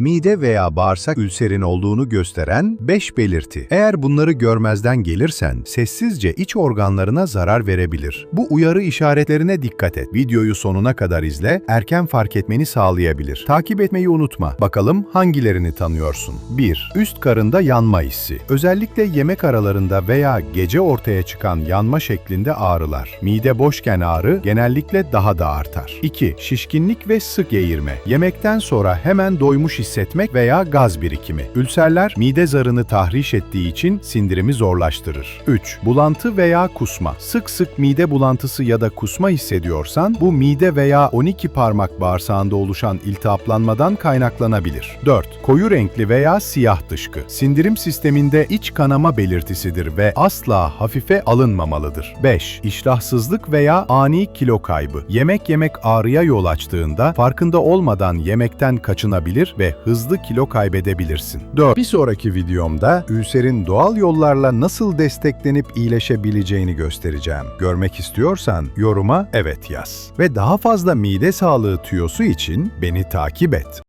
Mide veya bağırsak ülserin olduğunu gösteren 5 belirti. Eğer bunları görmezden gelirsen sessizce iç organlarına zarar verebilir. Bu uyarı işaretlerine dikkat et. Videoyu sonuna kadar izle, erken fark etmeni sağlayabilir. Takip etmeyi unutma. Bakalım hangilerini tanıyorsun? 1. Üst karında yanma hissi. Özellikle yemek aralarında veya gece ortaya çıkan yanma şeklinde ağrılar. Mide boşken ağrı genellikle daha da artar. 2. Şişkinlik ve sık geğirme. Yemekten sonra hemen doymuş hissetmek veya gaz birikimi. Ülserler mide zarını tahriş ettiği için sindirimi zorlaştırır. 3. Bulantı veya kusma. Sık sık mide bulantısı ya da kusma hissediyorsan bu mide veya 12 parmak bağırsağında oluşan iltihaplanmadan kaynaklanabilir. 4. Koyu renkli veya siyah dışkı. Sindirim sisteminde iç kanama belirtisidir ve asla hafife alınmamalıdır. 5. İştahsızlık veya ani kilo kaybı. Yemek yemek ağrıya yol açtığında farkında olmadan yemekten kaçınabilir ve hızlı kilo kaybedebilirsin. 4. Bir sonraki videomda ülserin doğal yollarla nasıl desteklenip iyileşebileceğini göstereceğim. Görmek istiyorsan yoruma evet yaz. Ve daha fazla mide sağlığı tüyosu için beni takip et.